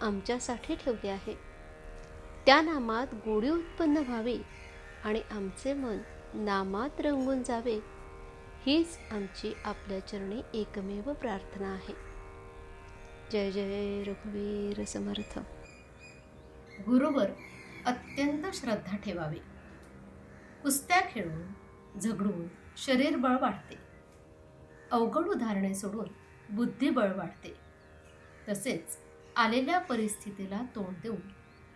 आमच्यासाठी ठेवले आहे. त्या नामात गोडी उत्पन्न व्हावी आणि आमचे मन नामात रंगून जावे हीच आमची आपल्या चरणी एकमेव प्रार्थना आहे. जय जय रघुवीर समर्थ. गुरुवर अत्यंत श्रद्धा ठेवावी. कुस्त्या खेळून झगडून शरीरबळ वाढते. अवघड उदाहरणे सोडून बुद्धिबळ वाढते. तसेच आलेल्या परिस्थितीला तोंड देऊन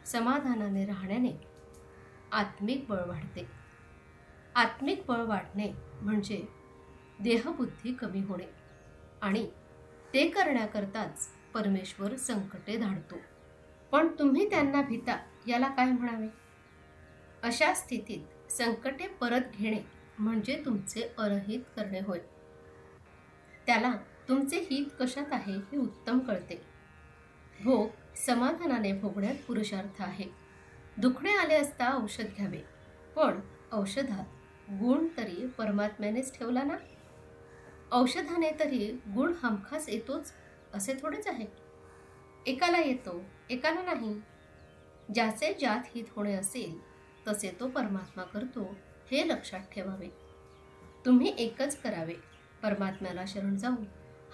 समाधानाने राहण्याने आत्मिक बळ वाढते. आत्मिक बळ वाढणे म्हणजे देहबुद्धी कमी होणे आणि ते करण्याकरताच परमेश्वर संकटे धाडतो. पण तुम्ही त्यांना भीता याला काय म्हणावे? अशा स्थितीत संकटे परत घेणे म्हणजे तुमचे अरहित करणे होय. त्याला तुमचे हित कशात आहे हे उत्तम कळते. भोग समाधानाने भोगण्यात पुरुषार्थ आहे. दुखणे आले असता औषध घ्यावे. पण औषधात गुण तरी परमात्म्यानेच ठेवला ना? औषधाने तरी गुण हमखास येतोच असे थोडेच आहे. एकाला येतो एकाला नाही. ज्याचे ज्यात हित होणे असेल तसे तो परमात्मा करतो हे लक्षात ठेवावे. तुम्ही एकच करावे परमात्म्याला शरण जाऊन.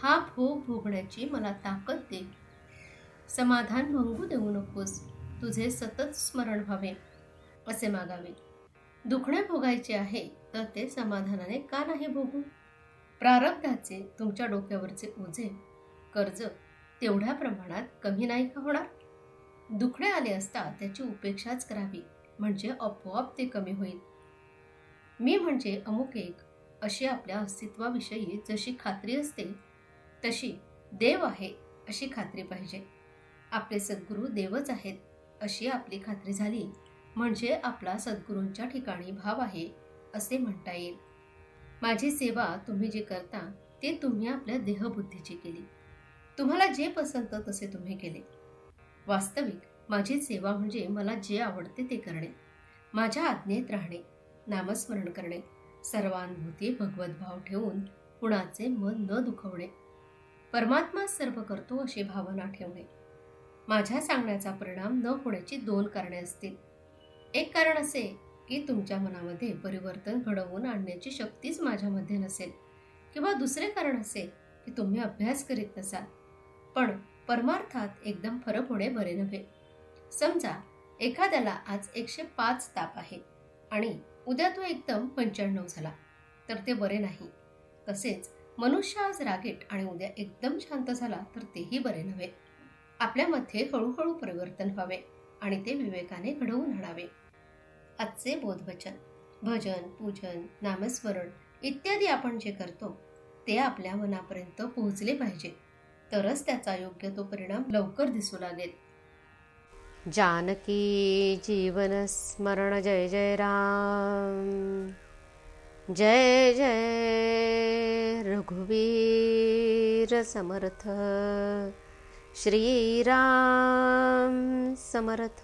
हा भोग भोगण्याची मला ताकद दे समाधान भंगू देऊ नकोस. तुझे सतत स्मरण व्हावे असे मागावे. दुखणे भोगायचे आहे तर ते समाधानाने का नाही भोगू? प्रारब्धाचे तुमच्या डोक्यावरचे ओझे कर्ज तेवढ्या प्रमाणात कमी नाही का होणार? दुखणे आले असता त्याची उपेक्षाच करावी म्हणजे आपोआप ते कमी होईल. मी म्हणजे अमुक एक अशी आपल्या अस्तित्वाविषयी जशी खात्री असते तशी देव आहे अशी खात्री पाहिजे. आपले सद्गुरू देवच आहेत अशी आपली खात्री झाली. म्हणजे आपला सद्गुरूंच्या ठिकाणी भाव आहे असे म्हणता येईल. माझी सेवा तुम्ही जे करता ते तुम्ही आपल्या देहबुद्धीची केली. तुम्हाला जे पसंत तसे तुम्ही केले. वास्तविक माझी सेवा म्हणजे मला जे आवडते ते करणे. माझ्या आज्ञेत राहणे नामस्मरण करणे सर्वानुभूती भगवद्भाव ठेवून कुणाचे मन न दुखवणे परमात्मा सर्व करतो अशी भावना ठेवणे. माझ्या सांगण्याचा परिणाम न होण्याची दोन कारणे असतील. एक कारण असे की तुमच्या मनामध्ये परिवर्तन घडवून आणण्याची शक्तीच माझ्यामध्ये नसेल. किंवा दुसरे कारण असे की तुम्ही अभ्यास करीत नसाल. पण परमार्थात एकदम फरक होणे बरे नव्हे. समजा एखाद्याला आज एकशे पाच ताप आहे आणि उद्या तो एकदम पंच्याण्णव झाला तर ते बरे नाही. तसेच मनुष्य आज रागीट आणि उद्या एकदम शांत झाला तर तेही बरे नव्हे. आपल्यामध्ये हळूहळू परिवर्तन व्हावे आणि ते विवेकाने घडवून आणावे. आजचे बोधवचन भजन पूजन नामस्मरण इत्यादी आपण जे करतो ते आपल्या मनापर्यंत पोहोचले पाहिजे. तरच त्याचा योग्य तो परिणाम लवकर दिसू लागेल जानकी जीवन स्मरण जय जय राम. जय जय रघुवीर समर्थ. श्रीराम समर्थ।